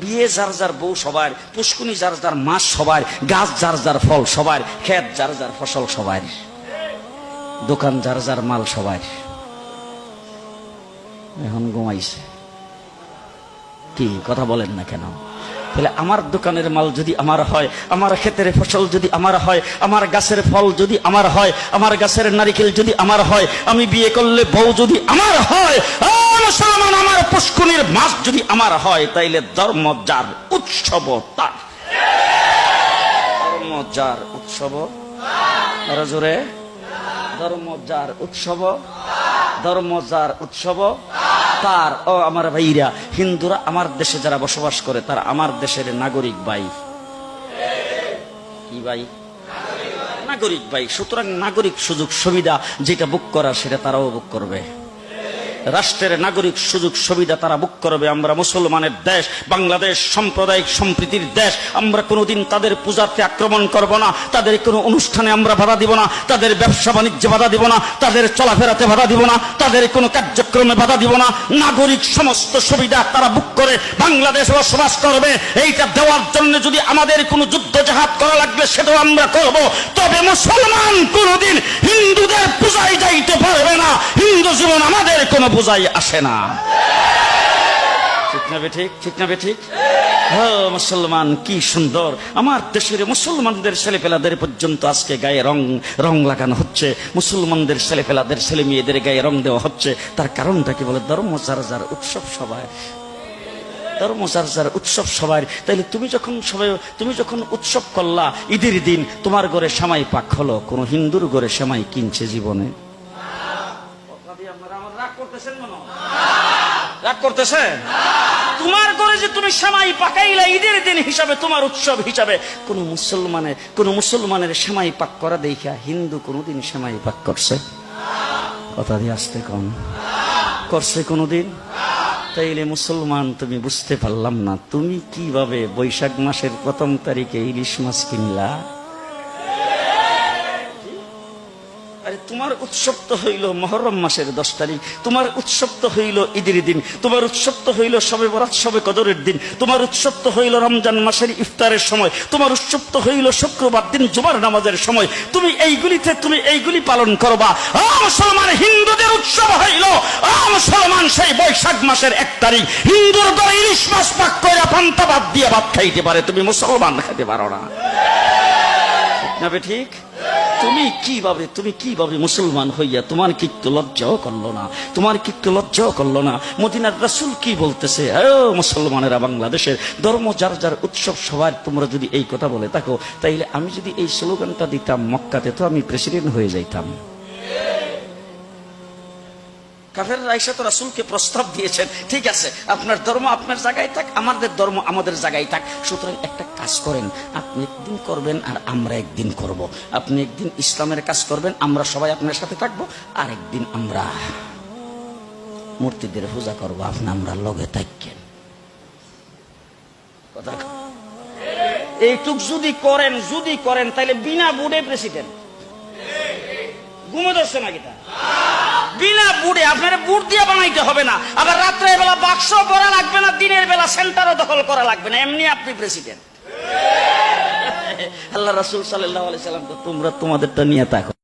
বিয়ে যার যার বউ সবার, পুষ্কুনি যার যার মাছ সবার, গাছ যার যার ফল সবার খেত যার যার ফসল সবার, দোকান যার যার মাল সবার। এখন ঘুমাইছে। কি কথা বলেন না কেন? তাহলে আমার দোকানের মাল যদি আমার হয়, আমার ক্ষেতের ফসল যদি আমার হয়, আমার গাছের ফল যদি আমার হয়, আমার গাছের নারিকেল যদি আমার হয়, আমি বিয়ে করলে বউ যদি আমার হয় আমার পুষ্কুনির মাছ যদি আমার হয়, তাইলে ধর্ম যার, উৎসব তার। ধর্ম যার, উৎসব জোরে। ধর্ম যার, উৎসব ধর্ম যার, উৎসব তার ও আমার ভাইরা, হিন্দুরা আমার দেশে যারা বসবাস করে, তারা আমার দেশের নাগরিক ভাই। কি ভাই? নাগরিক ভাই। সুতরাং নাগরিক সুযোগ সুবিধা যেটা বুক করা সেটা তারাও বুক করবে। রাষ্ট্রের নাগরিক সুযোগ সুবিধা তারা বুক করবে। আমরা মুসলমানের দেশ, বাংলাদেশ সাম্প্রদায়িক সম্প্রীতির দেশ। আমরা কোনোদিন তাদের পূজাতে আক্রমণ করব না। তাদের কোনো অনুষ্ঠানে আমরা বাধা দিব না। তাদের ব্যবসা বাণিজ্যে বাধা দিব না। তাদের চলাফেরাতে বাধা দিব না। তাদের কোনো কার্যক্রমে বাধা দিব না। নাগরিক সমস্ত সুবিধা তারা বুক করে বাংলাদেশ বসবাস করবে। এইটা দেওয়ার জন্য যদি আমাদের কোনো যুদ্ধ জাহাজ করা লাগবে, সেটাও আমরা করব। তবে মুসলমান কোনোদিন হিন্দুদের পূজায় যাইতে পারবে না। হিন্দু জীবন আমাদের কোনো পূজায় আসে না। ঠিক না বে ঠিক না বে ঠিক? হ্যাঁ মুসলমান, কি সুন্দর। আমার দেশের মুসলমানদের ছেলেপেলাদের পর্যন্ত আজকে গায়ে রং রং লাগানো হচ্ছে। মুসলমানদের ছেলেপেলাদের ছেলে মেয়েদের গায়ে রং দেওয়া হচ্ছে। তার কারণটা কি বলে? ধর্ম যার উৎসব সবাই ধর্ম যার উৎসব সবার তাইলে তুমি যখন সবাই তুমি যখন উৎসব করলা, ঈদের দিন তোমার ঘরে সামাই পাক হলো। কোন হিন্দুর ঘরে সামাই কিনছে জীবনে। রাগ করতেছেন তোমার ঘরে যে তুমি সামাই পাকাইলা ঈদের দিন হিসাবে তোমার উৎসব হিসাবে কোন মুসলমানের কোন মুসলমানের সেমাই পাক করা দেখা হিন্দু কোনোদিন সেমাই পাক করছে? কথা দিয়ে আসতে কম করছে কোনোদিন? তাইলে মুসলমান তুমি বুঝতে পারলাম না তুমি কীভাবে বৈশাখ মাসের প্রথম তারিখে ইলিশ মাছ কিনলা? আরে তোমার উৎসব তো হইল মহরম মাসের দশ তারিখ। তোমার উৎসব তো হইল ঈদের দিন। তোমার উৎসব তো হইল সবে বরাত, সবে কদরের দিন। তোমার উৎসব তো হইল রমজান মাসের ইফতারের সময়। তোমার উৎসব তো হইল শুক্রবার দিন জুমার নামাজের সময়। তুমি এইগুলিতে তুমি এইগুলি পালন করবা। মুসলমান, হিন্দুদের উৎসব হইল। মুসলমান, সেই বৈশাখ মাসের এক তারিখ। হিন্দুর দল ইলিশ মাছ পাক করে পান্তা দিয়ে ভাত খাইতে পারে। তুমি মুসলমান খাইতে পারো না। না ঠিক? তুমি কীভাবে তুমি কীভাবে মুসলমান হইয়া তোমার কি একটু লজ্জাও করল না? তোমার কি একটু লজ্জাও করল না? মদিনার রাসুল কি বলতেছে? ও মুসলমানেরা বাংলাদেশের ধর্ম, যার যার উৎসব, সবার তোমরা যদি এই কথা বলে থাকো, তাইলে আমি যদি এই স্লোগানটা দিতাম মক্কাতে, তো আমি প্রেসিডেন্ট হয়ে যাইতাম। কাফের রাইসা তো রাসুলকে প্রস্তাব দিয়েছেন, ঠিক আছে, আপনার ধর্ম আপনার জায়গায় থাক, আমাদের ধর্ম আমাদের জায়গায় থাক। সুতরাং একটা কাজ করেন, আপনি একদিন করবেন আর আমরা একদিন করব। আপনি একদিন ইসলামের কাজ করবেন, আমরা সবাই আপনার সাথে থাকব আর একদিন আমরা মূর্তিদের পূজা করব, আপনি আমরা লগে থাকেন। কথা এইটুক যদি করেন যদি করেন তাহলে বিনা বুড়ে প্রেসিডেন্ট ঘুমে ধরছে নাকি তা? বিনা বুড়ে আপনার বুট দিয়ে বানাইতে হবে না। আবার রাত্রে বেলা বাক্স করা লাগবে না, দিনের বেলা সেন্টারও দখল করা লাগবে না। এমনি আপনি প্রেসিডেন্ট আল্লাহ রাসুল সাল্লাহ সাল্লাম তোমরা তোমাদেরটা নিয়ে থাকো।